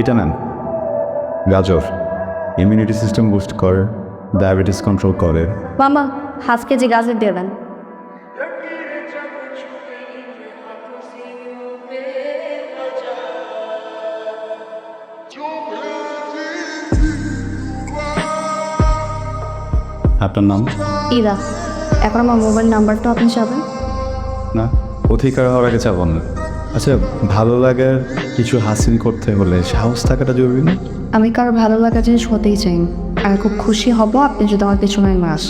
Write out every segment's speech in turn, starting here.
এটা নেন। গাজর ইমিউনিটি সিস্টেম বুস্ট করে ডায়াবেটিস কন্ট্রোল করে। মামা হাফ কেজি গাজর দিয়ে দেন। আপনার নাম? ইরা এখন আমার মোবাইল নাম্বারটা আপনি চাবেন? না অধিকার হওয়ার আগে চাবন না আচ্ছা ভালো লাগার কিছু হাসিল করতে হলে সাহস থাকাটা জরুরি না? আমি কারও ভালো লাগা জিনিস হতেই চাই। আর খুব খুশি হব আপনি যদি আমার পেছনে মাস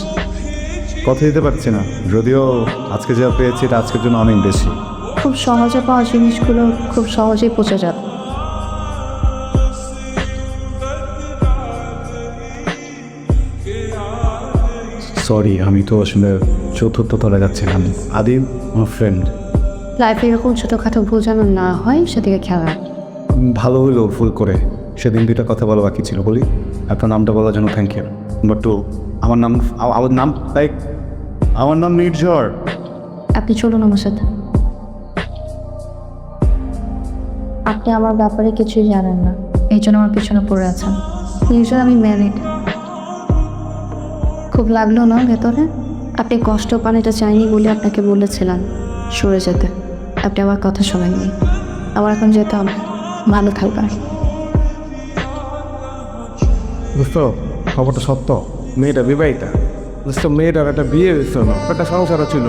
কথা দিতে পারছি না। যদিও আজকে যা পেয়েছি এটা আজকের জন্য অনেক বেশি। খুব সহজে পাওয়া জিনিসগুলো খুব সহজেই পচে যাবে। সরি আমি তো আসলে চতুর্থ তলে যাচ্ছিলাম। আদিম আমার ফ্রেন্ড লাইফে এরকম ছোটোখাটো ভুল যেন না হয় সেদিকে খেয়াল রাখ। ভালো হইল ভুল করে। সেদিন দুইটা কথা বলা বাকি ছিল বলি? আপনার নামটা বলার জন্য থ্যাংক ইউ বাট টু আমার নাম আমার নাম লাইক আমার নাম নির্ঝর। আপনি চলুন আমার সাথে। আপনি আমার ব্যাপারে কিছুই জানেন না। এই জন্য আমার পিছনে পড়ে আছেন। নিশ্চয় আমি ম্যারিড খুব লাগল না ভেতরে? আপনি কষ্ট পান এটা চাইনি বলে আপনাকে বলেছিলাম সরে যেতে। আপনি আমার কথা শোনেননি। আমার এখন যেতে হবে। ভালো থাকবার বুঝতো খবরটা সত্য। মেয়েটা বিবাহিতা। বুঝতো মেয়েটার একটা বিয়ে হয়েছিল একটা সংসারও ছিল।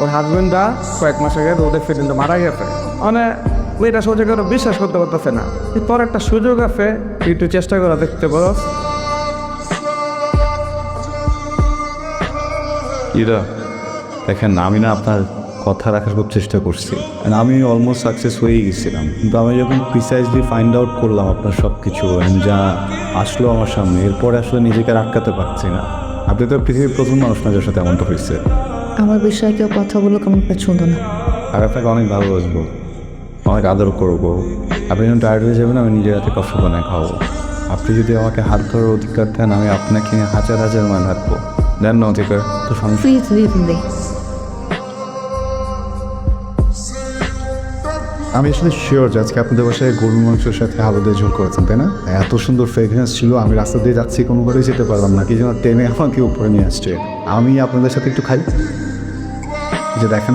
ওর হাজবেন্ডটা কয়েক মাস আগে রোডে ফেটেন্টে মারা গেছে। মানে মেয়েটা সোজা করে বিশ্বাস করতে পারতেছে না। তোর একটা সুযোগ আছে তুই একটু চেষ্টা করে দেখতে পারো। ইরা দেখেন আমি না আপনার কথা রাখার খুব চেষ্টা করছি। আমি অলমোস্ট সাকসেস হয়েই গেছিলাম। কিন্তু আমি যখন প্রিসাইজলি ফাইন্ড আউট করলাম আপনার সব কিছু যা আসলো আমার সামনে এরপরে আসলে নিজেকে আটকাতে পারছি না। আপনি তো পৃথিবীর প্রথম মানুষ না যার সাথে এমনটা হয়েছে। আমার বিষয়ে কেউ কথা বলে আমার পছন্দ না। আর আপনাকে অনেক ভালোবাসবো। অনেক আদর করব। আপনি যখন টায়ার্ড হয়ে যাবেন আমি নিজের হাতে কষ্ট বানায় খাওয়াবো। আপনি যদি আমাকে হাত ধরার অধিকার দেন আমি আপনাকে হাজার হাজার মান হাঁটবো। দেন না অধিকার তো প্লিজ আমি আসলে শিওর যে আজকে আপনাদের বাসায় গরু মাংসের সাথে আলু দিয়ে ঝোল করেছেন, তাই না? এত সুন্দর ফ্রেগরেন্স ছিল, আমি রাস্তা দিয়ে যাচ্ছি কোনোভাবেই যেতে পারলাম না। কি যেন টেনে আমাকে উপরে নিয়ে আসছে। আমি আপনাদের সাথে একটু খাই। যে দেখেন,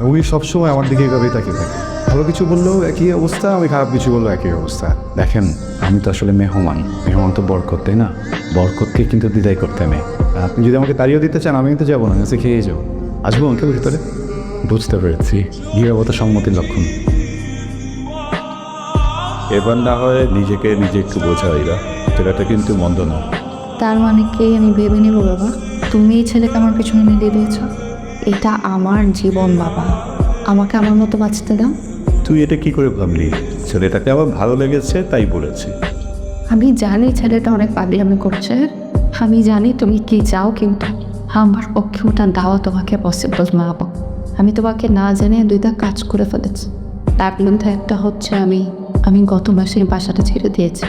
উনি সবসময় আমার দিকে এভাবেই তাকিয়ে থাকে। ভালো কিছু বললেও একই অবস্থা, আমি খারাপ কিছু বললেও একই অবস্থা। দেখেন, আমি তো আসলে মেহমান। মেহমান তো বরকত, তাই না? বরকতকে কিন্তু বিদায় করতে নেই আপনি যদি আমাকে তাড়িয়েও দিতে চান, আমি কিন্তু যাব না। কাছে খেয়ে যাও। আসব আমাকে ভিতরে? বুঝতে পেরেছি। নিরবতা সম্মতির লক্ষণ। এবার না হয় নিজেকে নিজে একটু বোঝাইরা ছেলেটা কিন্তু মন্দ না। তার মানে কি আমি ভেবে নেব বাবা? তুমি এই ছেলেকে আমার পিছনে মিলিয়ে দিয়েছ? এটা আমার জীবন বাবা। আমাকে আমার মতো বাঁচতে দাও। তুই এটা কি করে ভাবলি? ছেলেটাকে আমার ভালো লেগেছে তাই বলেছি। আমি জানি ছেলেটা অনেক পাগলামি করছে। আমি জানি তুমি কি চাও কিন্তু আমার পক্ষে ওটা দেওয়া তোমাকে পসিবল না। আমি তোমাকে না জেনে দুইটা কাজ করে ফেলেছি। তার মধ্যে একটা হচ্ছে আমি আমি গত মাসে বাসাটা ছেড়ে দিয়েছি।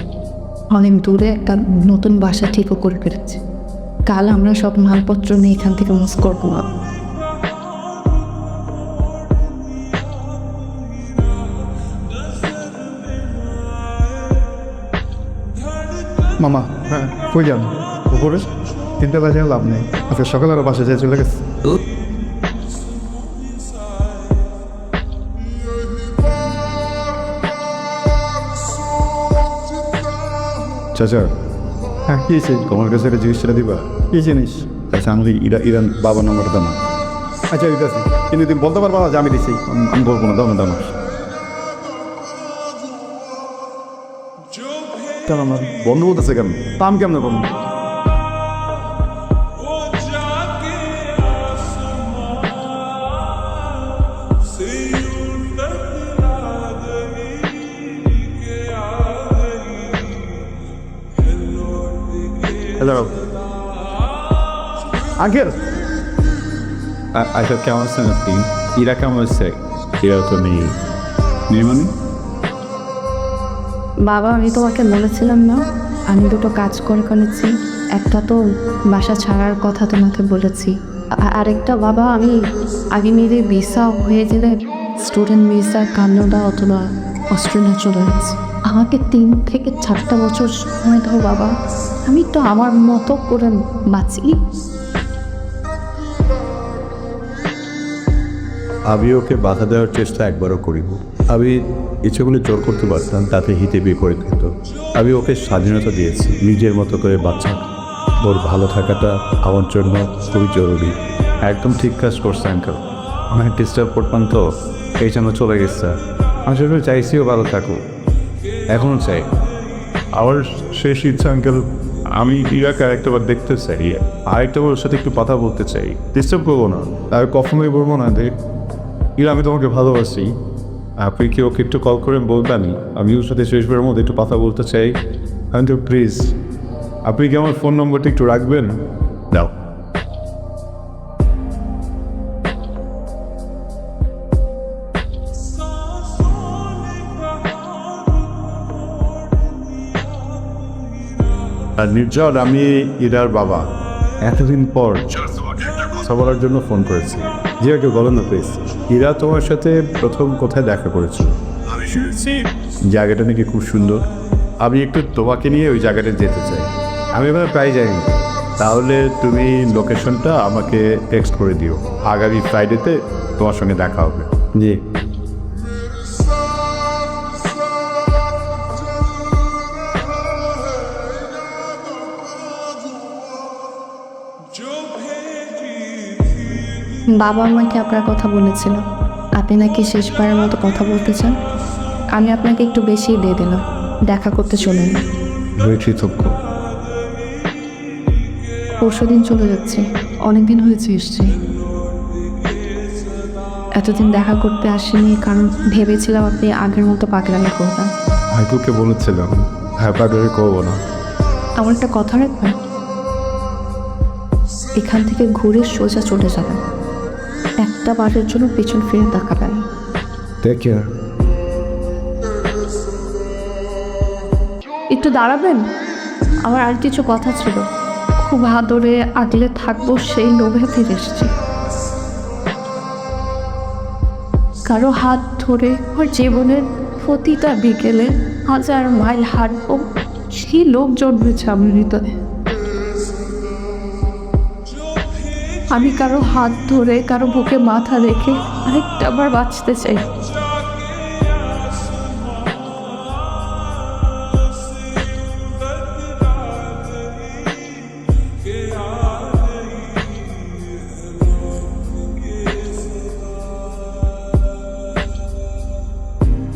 অনেক দূরে একটা নতুন বাসা ঠিকও করে ফেলেছি। কাল আমরা সব মালপত্র নিয়ে এখান থেকে মুস করব। না মামা হ্যাঁ কই যান? উপরে তিনটে বাজে লাভ নেই। আজকে সকালে আরও বাসা যেয়ে চলে গেছে। চাচা হ্যাঁ কি হয়েছে? তোমার কাছে একটা জিনিসটা দিবা? কি জিনিস? আচ্ছা আমি ইরা ইরান বাবা নম্বর দাম আচ্ছা ঠিক আছে। কিন্তু তুমি বলতে পারবা না যে আমি দিছি। আমি- বলব না দাম দাম কেন আমার বন্ধ বলতেছে কেন? তা কেমন করব হ্যালো আঙ্কেল! আ- আচ্ছা কেমন আছেন আপনি? ইরা কেমন আছে ইরা তো নেই। নির্মাণী বাবা আমি তোমাকে বলেছিলাম না আমি দুটো কাজ করে করেছি। একটা তো বাসা ছাড়ার কথা তোমাকে বলেছি। আরেকটা বাবা আমি আগামীতে ভিসা হয়ে গেলে স্টুডেন্ট ভিসা কানাডা অথবা অস্ট্রেলিয়া চলে যাচ্ছি আমাকে তিন থেকে চারটা বছর সময় দাও বাবা। আমি তো আমার মতো করে বাঁচি। আমি ওকে বাধা দেওয়ার চেষ্টা একবারও করিব আমি ইচ্ছেগুলি জোর করতে পারতাম তাতে হিতে করে দিত আমি ওকে স্বাধীনতা দিয়েছি, নিজের মতো করে বাচ্চা ওর ভালো থাকাটা আমার জন্য খুবই জরুরি। একদম ঠিক কাজ করছে, আঙ্কেল। অনেক ডিস্টার্ব করতাম তো, এই জন্য চলে গেছে। আমি চাইছি ও ভালো থাকুক। এখনও চাই। আমার শেষ ইচ্ছা আঙ্কেল আমি ইরাকে আরেকটাবার দেখতে চাই। আরেকটা ওর সাথে একটু কথা বলতে চাই। ডিস্টার্ব করব না। আর কখনোই বলব না দেখ ইরা, আমি তোমাকে ভালোবাসি। আপনি কি ওকে একটু কল করে বলবেনই আমি ওর সাথে শেষবারের মধ্যে একটু কথা বলতে চাই। আঙ্কেল প্লিজ আপনি কি আমার ফোন নম্বরটা একটু রাখবেন? আর নির্জন আমি ইরার বাবা। এতদিন পর কথা বলার জন্য ফোন করেছি। জিয়াকে বলো না প্লিজ। ইরা তোমার সাথে প্রথম কোথায় দেখা করেছিল? জায়গাটা নাকি খুব সুন্দর। আমি একটু তোমাকে নিয়ে ওই জায়গাটা যেতে চাই। আমি এবার প্রায় যাইনি। তাহলে তুমি লোকেশনটা আমাকে টেক্সট করে দিও। আগামী ফ্রাইডেতে তোমার সঙ্গে দেখা হবে। জি। বাবা আমাকে আপনার কথা বলেছিল। আপনি নাকি শেষবারের মতো কথা বলতে চান? আমি আপনাকে একটু বেশিই দিয়ে দিলাম। দেখা করতে চলুন। আমি কৃতজ্ঞ। পরশু দিন চলে যাচ্ছে। অনেক দিন হয়েছে এসছে। এতদিন দেখা করতে আসেনি কারণ ভেবেছিলাম আপনি আগের মতো পাগলামি করবেন। হাইকুকে বলেছিলাম হ্যাঁ পাগলামি করব না। আমার একটা কথা রাখবেন? এখান থেকে ঘুরে সোজা চলে যাবেন। একটা বারের জন্য পেছন ফিরে তাকাবেন টেক কেয়ার একটু দাঁড়াবেন? আমার আর কিছু কথা ছিল। খুব আদরে আগলে থাকব সেই লোভে ফিরে এসেছি। কারও হাত ধরে আমার জীবনের প্রতিটা বিকেলে হাজার মাইল হাঁটবো সেই লোক জন্মেছে আমার হৃদয়ে। আমি কারও হাত ধরে কারও বুকে মাথা রেখে আরেকটা আবার বাঁচতে চাই।